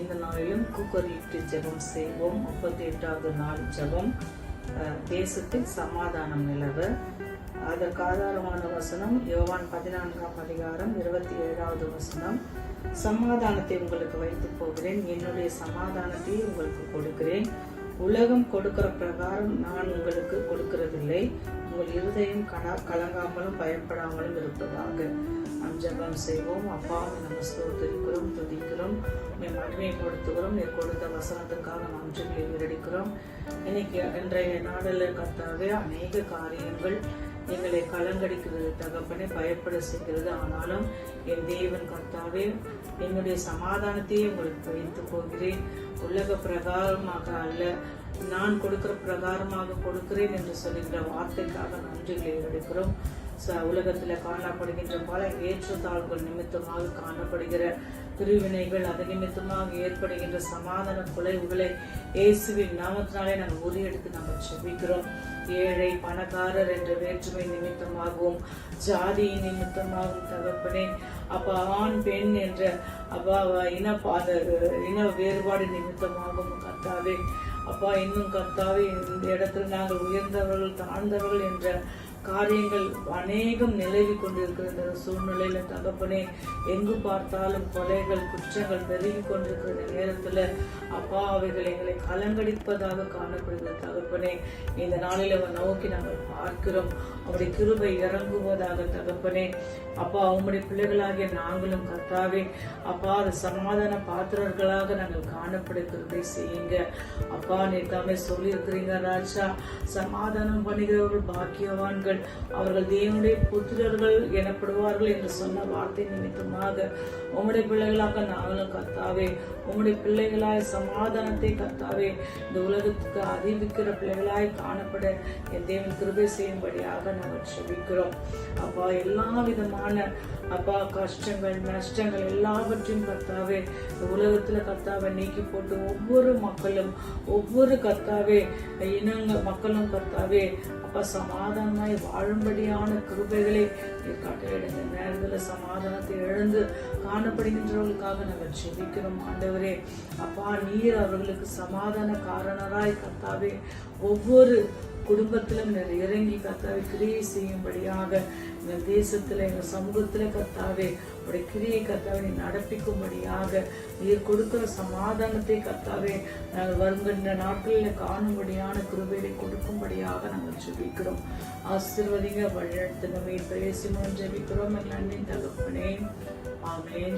இந்த நாளிலும் கூக்கரியிட்டு ஜெபம் செய்வோம். முப்பத்தி எட்டாவது நாள் ஜெபம். தேசத்தில் சமாதானம் நிலவ. அதற்கு ஆதாரமான வசனம். யோவான் பதினான்காம் அதிகாரம் இருபத்தி ஏழாவது வசனம். சமாதானத்தை உங்களுக்கு வைத்து போகிறேன். என்னுடைய சமாதானத்தை உங்களுக்கு கொடுக்கிறேன். உலகம் கொடுக்கிற பிரகாரம் நான் உங்களுக்கு கொடுக்கிறதில்லை. உங்கள் இருதயம் கலா கலங்காமலும் பயப்படாமலும் இருப்பதாக. நாம் ஜபம் செய்வோம். அப்பாவை நம்ம ஸ்தோத்திரிக்கிறோம் துதிக்கிறோம். உண்மை மகிமைப்படுத்துகிறோம் நீர் கொடுத்த வசனத்துக்காக நன்றிகளை விரடிக்கிறோம் இன்னைக்கு இன்றைய நாடல கர்த்தாவே அநேக காரியங்கள் எங்களை கலங்கடிக்கிறது தகப்பனை பயப்பட செய்கிறது ஆனாலும் என் தேவன் கர்த்தாவே என்னுடைய சமாதானத்தையே உங்களுக்கு வைத்து போகிறேன் உலக பிரகாரமாக அல்ல நான் கொடுக்கிற பிரகாரமாக கொடுக்கிறேன் என்று சொல்கின்ற வார்த்தைக்காக நன்றிகளை எடுக்கிறோம் ச- உலகத்துல காணப்படுகின்ற பல ஏற்றத்தாழ்வுகள் நிமித்தமாக காணப்படுகிற பிரிவினைகள் அது நிமித்தமாக ஏற்படுகின்ற சமாதான குலைவுகளை இயேசுவின் நாமத்தினாலே நாங்கள் உரியெடுத்து நாங்கள் செபிக்கிறோம் ஏழை பணக்காரர் என்ற வேற்றுமை நிமித்தமாகவும் ஜாதியின் நிமித்தமாகவும் தகப்பனே அப்பா ஆண் பெண் என்ற அப்பா இன பாத இன வேறுபாடு நிமித்தமாகவும் கர்த்தாவே. அப்பா இன்னும் கத்தாவே இந்த இடத்துல நாங்கள் உயர்ந்தவர்கள் தாழ்ந்தவர்கள் என்ற காரியங்கள் அநேகம் நிலவி கொண்டிருக்கிற இந்த சூழ்நிலையில தகப்பனே எங்கு பார்த்தாலும் கொலைகள் குற்றங்கள் பெருகி கொண்டிருக்கிற நேரத்துல அப்பா அவைகள் எங்களை கலங்கடிப்பதாக காணப்படுகிற தகப்பனே. இந்த நாளில் அவன் நோக்கி நாங்கள் பார்க்கிறோம். அவருடைய கிருபை இறங்குவதாக தகப்பனே. அப்பா அவங்களுடைய பிள்ளைகளாகிய நாங்களும் கர்த்தாவே அப்பா அது சமாதான பாத்திரர்களாக நாங்கள் காணப்படுகிறதை செய்யுங்க. அப்பா நீ தாமே சொல்லியிருக்கிறீங்க ராஜா. சமாதானம் பண்ணுகிறவர்கள் பாக்கியவான்கள். அவர்கள் தேவனுடைய புத்திரர்கள் எனப்படுவார்கள் என்று சொன்ன வார்த்தை நிமித்தமாக உம்முடைய பிள்ளைகளாக நாங்களும் கர்த்தாவே உம்முடைய பிள்ளைகளாய் சமாதானத்தை கத்தாவே இந்த உலகத்துக்கு அறிவிக்கிற பிள்ளைகளாய் காணப்பட என் தேவன் கிருபை செய்யும்படியாக நாங்கள் செபிக்கிறோம். அப்பா எல்லா விதமான அப்பா கஷ்டங்கள் நஷ்டங்கள் எல்லாவற்றையும் கர்த்தாவே இந்த உலகத்துல கர்த்தாவை நீக்கி போட்டு ஒவ்வொரு மக்களும் ஒவ்வொரு கர்த்தாவே இனங்க மக்களும் கர்த்தாவே அப்பா சமாதானமாய் வாழும்படியான கிருபைகளை நீர் கட்டளையிடுங்க நேரத்தில் சமாதானத்தை இழந்து காணப்படுகின்றவர்களுக்காக நாங்கள் செபிக்கிறோம் ஆண்டவரே அப்பா நீர் அவர்களுக்கு சமாதான காரணராய் கத்தாவே ஒவ்வொரு குடும்பத்திலும் இறங்கி கத்தாவை கிரியை செய்யும்படியாக எங்கள் தேசத்துல எங்கள் சமூகத்துல கத்தாவே உடைய கிரியை கத்தாவை நீ நடப்பிக்கும்படியாக நீர் கொடுக்கிற சமாதானத்தை கத்தாவே நாங்கள் வருகின்ற நாட்களில் காணும்படியான கிருபையை கொடுக்கும்படியாக நாங்கள் ஜெபிக்கிறோம். ஆசீர்வதிங்க வழிநடத்துங்க பேசி பேசினோம் ஜெபிக்கிறோம் எங்கள் தகப்பனே ஆமேன்